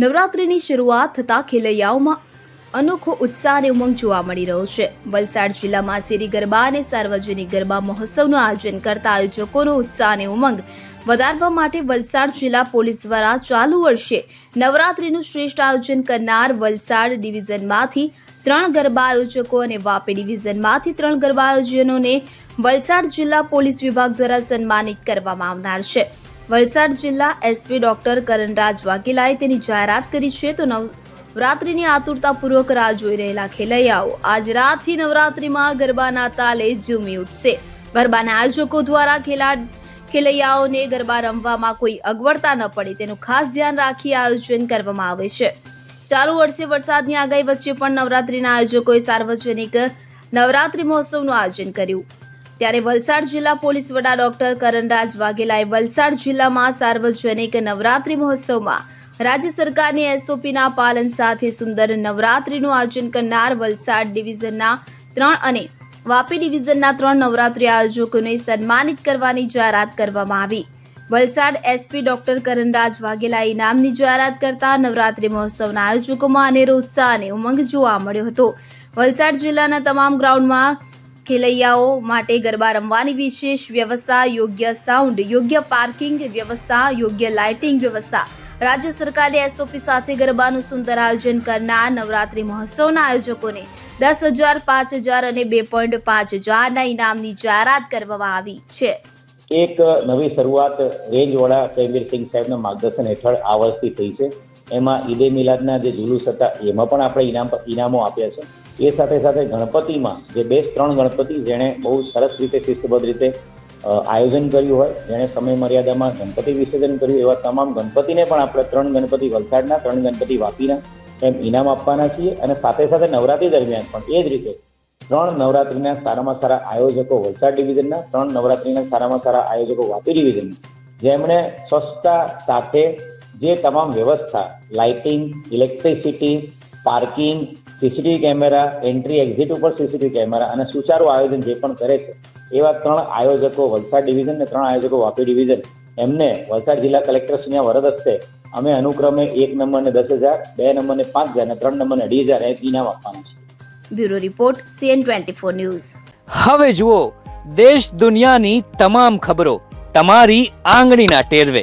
નવરાત્રિની શરૂઆત થતાં ખેલૈયાઓમાં અનોખો ઉત્સાહ અને ઉમંગ જોવા મળી રહ્યો છે. વલસાડ જિલ્લામાં શેરી ગરબા અને સાર્વજનિક ગરબા મહોત્સવનું આયોજન કરતા આયોજકોનો ઉત્સાહ અને ઉમંગ વધારવા માટે વલસાડ જિલ્લા પોલીસ દ્વારા ચાલુ વર્ષે નવરાત્રિનું શ્રેષ્ઠ આયોજન કરનાર વલસાડ ડિવિઝનમાંથી ત્રણ ગરબા આયોજકો અને વાપી ડિવિઝનમાંથી ત્રણ ગરબા આયોજનોને વલસાડ જિલ્લા પોલીસ વિભાગ દ્વારા સન્માનિત કરવામાં આવનાર છે. વલસાડ જિલ્લા એસપી ડોક્ટર કરણરાજ વાઘેલાએ તેની જાહેરાત કરી છે તો નવરાત્રિની આતુરતાપૂર્વક રાહ જોઈ રહેલા ખેલૈયાઓ, આજ રાતથી નવરાત્રિમાં ગરબાના તાલે ઝૂમી ઉઠશે. ગરબાના આયોજકો દ્વારા ખેલાડ ખેલૈયાઓને ગરબા રમવામાં કોઈ અગવડતા ન પડે, તેનું ખાસ ધ્યાન રાખી આયોજન કરવામાં આવે છે. ચાલુ વર્ષે વરસાદની આગાહી વચ્ચે પણ નવરાત્રિના આયોજકોએ સાર્વજનિક નવરાત્રિ મહોત્સવનું આયોજન કર્યું. ત્યારે વલસાડ જિલ્લા પોલીસ વડા ડોક્ટર કરણરાજ વાઘેલાએ વલસાડ જિલ્લામાં સાર્વજનિક નવરાત્રિ મહોત્સવમાં રાજ્ય સરકારની એસઓપીના પાલન સાથે સુંદર નવરાત્રિનું આયોજન કરનાર વલસાડ ડિવિઝનના ત્રણ અને વાપી ડિવિઝનના ત્રણ નવરાત્રિ આયોજકોને સન્માનિત કરવાની જાહેરાત કરવામાં આવી. વલસાડ એસપી ડોક્ટર કરણરાજ વાઘેલા ઇનામની જાહેરાત કરતા નવરાત્રિ મહોત્સવના આયોજકોમાં અનેરો ઉત્સાહ અને ઉમંગ જોવા મળ્યો હતો. વલસાડ જિલ્લાના તમામ ગ્રાઉન્ડમાં ખેલૈયાઓ માટે ગરબા રમવાની વિશેષ વ્યવસ્થા, યોગ્ય સાઉન્ડ યોગ્ય પાર્કિંગ વ્યવસ્થા, યોગ્ય લાઇટિંગ વ્યવસ્થા. રાજ્ય સરકારે એસઓપી સાથે ગરબાનું સુંદર આયોજન કરનાર નવરાત્રિ મહોત્સવના આયોજકોને દસ હજાર, પાંચ હજાર અને બે પોઈન્ટ પાંચ હજારના ઇનામની જાહેરાત કરવામાં આવી છે. એક નવી શરૂઆત રેન્જ વડા તૈબીરસિંહ સાહેબના માર્ગદર્શન હેઠળ આ વર્ષથી થઈ છે. એમાં ઈદે મિલાદના જે જુલુસ હતા, એમાં પણ આપણે ઇનામ, ઇનામો આપ્યા છે. એ સાથે સાથે ગણપતિમાં જે બેસ્ટ ત્રણ ગણપતિ જેણે બહુ સરસ રીતે શિસ્તબદ્ધ રીતે આયોજન કર્યું હોય, જેણે સમય મર્યાદામાં ગણપતિ વિસર્જન કર્યું એવા તમામ ગણપતિને પણ આપણે ત્રણ ગણપતિ વલસાડના, ત્રણ ગણપતિ વાપીના એમ ઇનામ આપવાના છીએ અને સાથે સાથે નવરાત્રી દરમિયાન પણ એ જ રીતે ત્રણ નવરાત્રીના સારામાં સારા આયોજકો વલસાડ ડિવિઝનના, ત્રણ નવરાત્રીના સારામાં સારા આયોજકો વાપી ડિવિઝનના, જેમણે સ્વચ્છતા સાથે જે તમામ વ્યવસ્થા, lighting, electricity, parking CCTV camera entry exit ઉપર સીસીટીવી કેમેરા અને સુચારું આયોજન જે પણ કરે છે એવા ત્રણ આયોજકો વલસાડ ડિવિઝન અને ત્રણ આયોજકો વાપી ડિવિઝન એમને વલસાડ જિલ્લા કલેક્ટરશ્રીના વરદ હસ્તે અમે અનુક્રમે એક નંબરને દસ હજાર બે નંબરને પાંચ હજાર અને ત્રણ નંબરને અઢી હજાર એક ઇનામ આપવાનું છે. Bureau report CN twenty four news. હવે જુઓ દેશ દુનિયાની તમામ ખબરો તમારી આંગળીના ટેરવે.